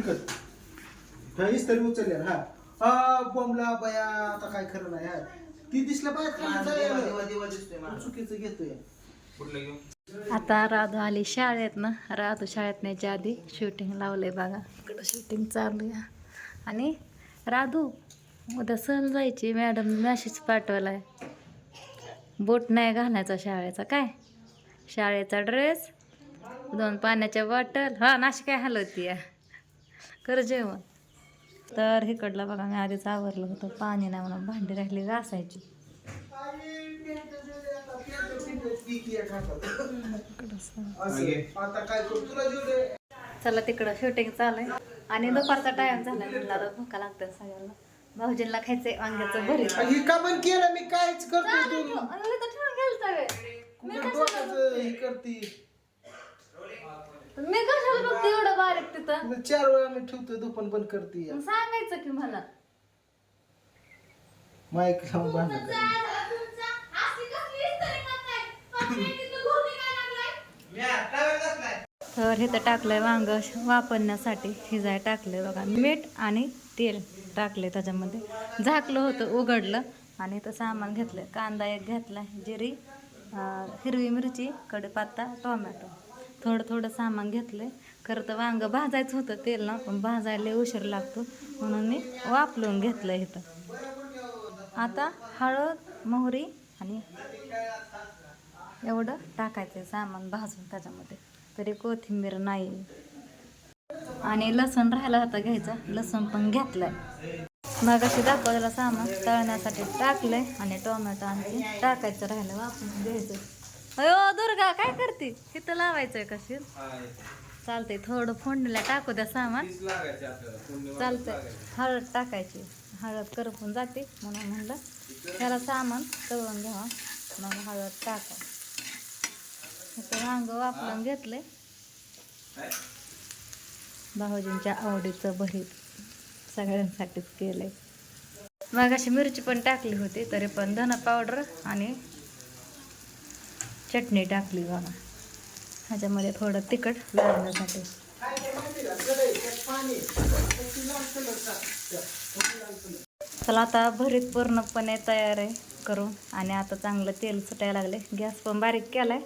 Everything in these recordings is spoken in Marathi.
कर काहीच तरी उचलले हा. हा बोंबला बया आता काय खरं नाही हा. ती दिसलं पाहिजे. चुकीचं घेतोय. कुठलं घेऊ. आता राधू आली शाळेत ना. राधू शाळेत न्यायच्या आधी शूटिंग लावलंय बघा. इकडं शूटिंग चालू आहे. आणि राधू उद्या सहल जायची मॅडम मॅसेज पाठवलाय. बोट नाही घालायचा शाळेचा काय? शाळेचा ड्रेस दोन पाण्याच्या बॉटल हा नाश काय हलवती या कर जेवण. तर इकडलं बघा मी आधीच आवरलं होतं. पाणी नाही म्हणून भांडी राहिली घासायची. काय चला तिकडं शूटिंग चालू आहे. आणि दुपारचा टाइम झाला म्हणलं आता भुका लागतात सगळ्यांना. भाऊजींना खायचंय वांग्याचं भरीत. ही का पण केलं? मी कायच करतोय तू. अरे तर ठेवून गेलता व्हय. कुठं डोक्याचं हे करते. मी कशाला बघते एवढं बारीक तिथं? चार वेळा मी ठेवतोय दुपण पण करते मग सांगायचं की मला. माईक लावून तर इथं टाकलंय वांग वापरण्यासाठी. हिजाय टाकलंय बघा. मीठ आणि तेल टाकले त्याच्यामध्ये. झाकलं होतं उघडलं आणि इथं सामान घेतलं कांदा एक घेतला जिरी अं, हिरवी मिरची कढीपत्ता टोमॅटो. थोडं थोडं सामान घेतलं आहे खरं तर वांग भाजायचं होतं तेल ना पण भाजायला उशीर लागतो. म्हणून मी वापलून घेतलं इथं. आता हळद मोहरी आणि एवढं टाकायचं सामान भाजून त्याच्यामध्ये. तरी कोथिंबीर नाही. आणि लसूण राहिला होता घ्यायचा लसूण पण घेतलाय. मग अशी दाखवलेलं सामान तळण्यासाठी टाकलंय आणि टोमॅटो आणखी टाकायचं राहिलं वापरून घ्यायचं. अयो दुर्गा काय करते? तिथं लावायचंय कशी? चालतंय थोडं फोडणीला टाकू द्या सामान. चालतंय. हळद टाकायची. हळद करपून जाते म्हणून म्हणलं त्याला सामान तळून घ्यावा. मग हळद टाका. इथं वांग वापरून घेतलंय. भाऊजींच्या आवडीचं भरीत सगळ्यांसाठीच केलंय. मग अशी मिरची पण टाकली होती तरी पण धना पावडर आणि चटणी टाकली बघा. ह्याच्यामध्ये थोडं तिखट लागण्यासाठी चला आता भरीत पूर्णपणे तयार आहे करून. आणि आता चांगलं तेल सुटायला लागले गॅस पण बारीक केलाय.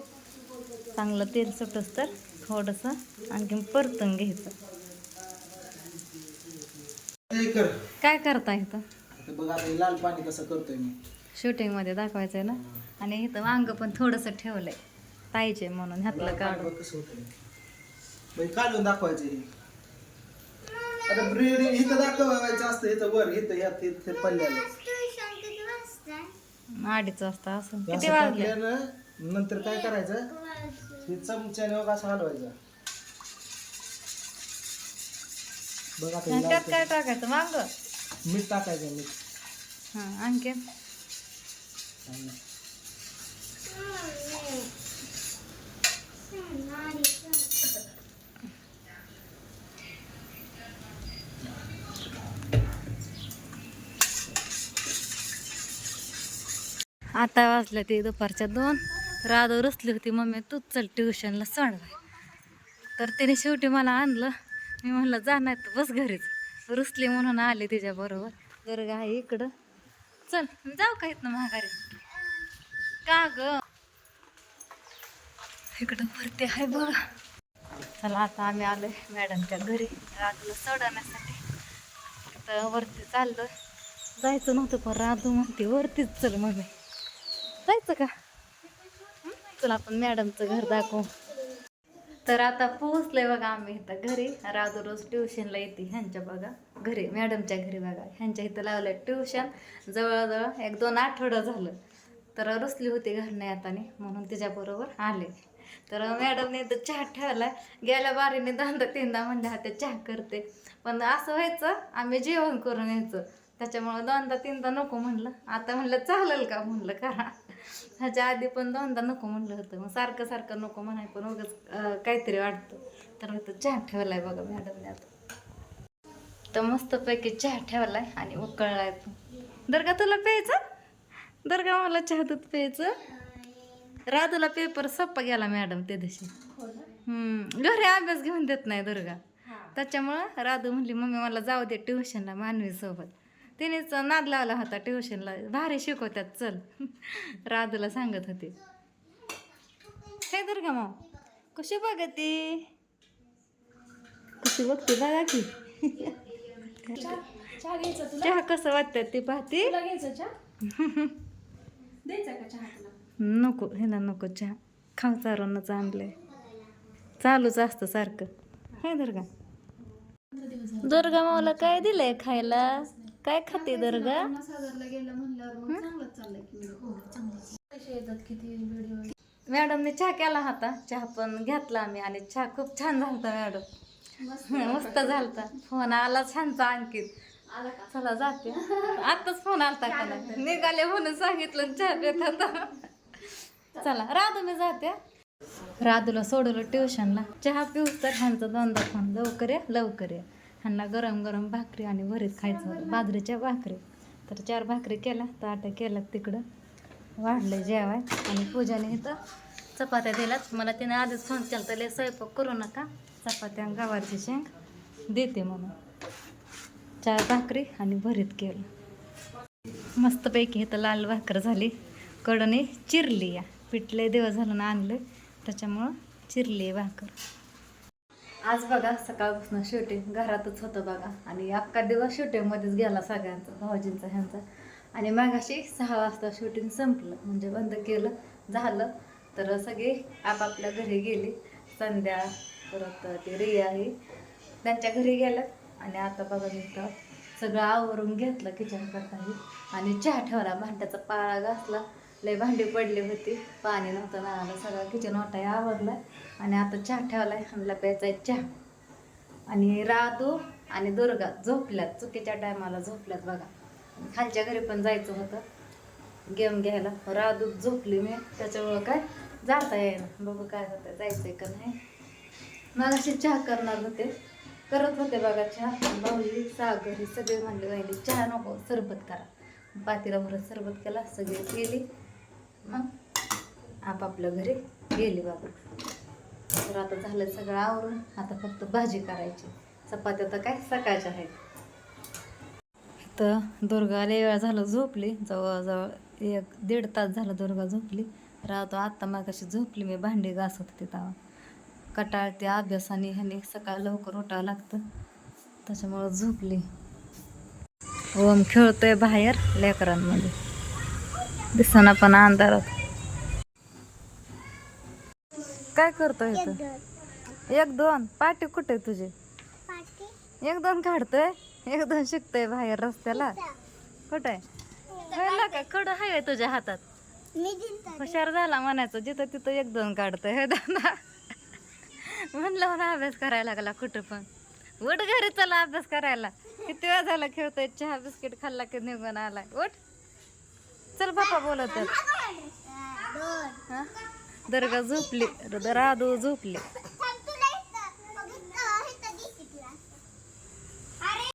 चांगलं तेल सुटस तर थोडंसं आणखीन परतून घ्यायचं. काय करता इथं? आता बघ लाल पाणी कसं करतोय मी. शूटिंगमध्ये दाखवायचं आहे ना? आणि इथं वांग पण थोडंसं ठेवलंय. पाहिजे म्हणून ह्यातलं काढून. कसं काढून दाखवायचं आता ब्रेड इथं दाखवायचं असतं इथं वर इथं यात इथं अडीच वाजता असं किती वाजले? नंतर काय करायचं? हे चमच्याने असं हलवायचं. बघ त्यात काय टाकायचं? वांग? मीठ मीठ टाकायचं मीठ. हां आणखी आता वाजल्या ते दुपारच्या दोन. राधव रचली होती मम्मी तूच चल ट्युशनला सोडवाय. तर तिने शेवटी मला आणलं. मी म्हणलं जाणार तर बस घरीच. रुसली म्हणून आले तिच्याबरोबर दुर्गा आहे इकडं. चल जाऊ का इथनं माघारी? का ग? इकडं वरती आहे बघा. चला आता आम्ही आलोय मॅडमच्या घरी. राजूला सोडवण्यासाठी. तर वरती चाललो जायचं नव्हतं पण राजू म्हणते वरतीच चल मम्मी जायचं का? तुला आपण मॅडमचं घर दाखवू. तर आता पोहोचले बघा आम्ही इथं घरी. राजू रोज ट्युशनला येते ह्यांच्या बघा. घरी मॅडमच्या घरी बघा. ह्यांच्या इथं लावलंय ट्युशन. जवळजवळ एक दोन आठवडं झालं. तर रुसली होती घर नाही आता म्हणून तिच्याबरोबर आले. तर मॅडमने तर चहा ठेवला. गेल्या बारीने दोनदा तीनदा म्हणल्या होत्या चहा करते. पण असं व्हायचं आम्ही जेवण करून यायचं. त्याच्यामुळं दोनदा तीनदा नको म्हणलं. आता म्हणलं चालेल का? म्हणलं करा. ह्याच्या आधी पण दोनदा नको म्हणलं होतं. मग सारखं सारखं नको म्हणाय पण उगाच काहीतरी वाटतं. तर इथं चहा ठेवलाय बघा मॅडमने आता. तर मस्तपैकी चहा ठेवलाय आणि उकळलाय पण. दर्गा तुला प्यायचं? दर्गा मला चहा दूध प्यायचं? राधूला पेपर सोप्पा गेला मॅडम त्या दिवशी. हम्म, घरी अभ्यास घेऊन देत नाही दुर्गा. त्याच्यामुळं राधू म्हणली मम्मी मला जाऊ दे ट्युशनला मानवी सोबत. तिनेच नाद लावला होता ट्युशनला. भारी शिकवत्यात चल. राधूला सांगत होते. हे का मग कशी बघते? कशी बघते? बघा की. चहा कसं वाटतात ते पाहते? द्यायचा का चहा नको ह्याला नको चहा. खाऊ सरानच आणलं आहे चालूच असतं सारखं. हाय दुर्गा. दुर्गा माऊला काय दिलंय खायला? काय खाते दुर्गा? मॅडमने चहा केला होता. चहा पण घेतला आम्ही आणि चहा खूप छान झालता मॅडम. मस्त झालता. फोन आला छानचा आणखी चला जाते. आताच फोन आलता का नाही? निघाले म्हणून सांगितलं चहा देत होता. चला राधू मी जाते. राधूला सोडवलं ट्युशनला चहा पिऊस तर ह्यांचा दोनदा फोन लवकर या लवकर या. ह्यांना गरम गरम भाकरी आणि भरीत खायचं होतं बाजरीच्या भाकरी. तर चार भाकरी केल्या ताटं केलं तिकडं. वाढलं जेवाय. आणि पूजाने इथं चपात्या दिल्यात. मला तिने आधीच फोन केला तर स्वयंपाक करू नका. चपात्या गव्हाची शेंग देते म्हणून. चार भाकरी आणि भरीत केलं. मस्तपैकी इथं लाल भाकर झाली. कडणी चिरली या. पिठले दिवस झालं ना आणलं त्याच्यामुळं चिरले भाकर. आज बघा सकाळपासून शूटिंग घरातच होतं बघा. आणि अख्खा दिवस शूटिंगमध्येच गेला सगळ्यांचा भाऊजींचा ह्यांचा. आणि मगाशी सहा वाजता शूटिंग संपलं म्हणजे बंद केलं झालं. तर सगळे आपापल्या घरी गेली. संध्या परत ते रिया ही त्यांच्या घरी गेलं आणि आता बघा मी सगळं आवरून घेतलं किचन करताही आणि चहा ठेवला भांड्याचा पाळा घासला. लय भांडी पडली होती. पाणी नव्हतं नळाला सगळं किचन वाटाय आवरलं. आणि आता चहा ठेवलाय आणला प्यायचा आहे चहा. आणि राधू आणि दुर्गा झोपल्यात चुकीच्या टायमाला झोपल्यात बघा. खालच्या घरी पण जायचं होतं. गेम घ्यायला. राधू झोपली मी त्याच्यामुळं काय जाता येईना. बघू काय होतं आहे का नाही. मग अशी चहा करणार होते. करत होते बघा चहा. भाऊजी सागरी सगळे म्हणले वाहिली चहा नको सरबत करा. पातीला भरत सरबत केला. सगळी केली मग आपापल्या घरी गेली बाबा. तर आता झालं सगळं आवरून आता फक्त भाजी करायची. चपात्या तर काय सकाळच्या आहेत. तर दुर्गा लय वेळा झालं झोपली. जवळजवळ एक दीड तास झालं दुर्गा झोपली. राहतो आत्ता मागाशी झोपली मी भांडी घासत होते तेव्हा. कटाळते अभ्यासाने ह्याने सकाळ लवकर उठावं लागतं. त्याच्यामुळं झोपली. ओम खेळतोय बाहेर लेकरांमध्ये. दिसना पण अंधारात. काय करतोय एक दोन. पाठी कुठे तुझे? एक दोन काढतोय? एक दोन शिकतोय बाहेर रस्त्याला? कुठे? का कडं आहे तुझ्या हातात? हुशार झाला म्हणायचं. जिथं तिथं एक दोन काढतोय. हे दादा? म्हणलं मला अभ्यास करायला लागला कुठं पण. उठ घरी चला अभ्यास करायला. किती वेळ झाला खेळतोय? चहा बिस्किट खाल्ला की निघून आलाय. उठ. चल बापा बोलत? दर्गा झोपली. राधू झोपली.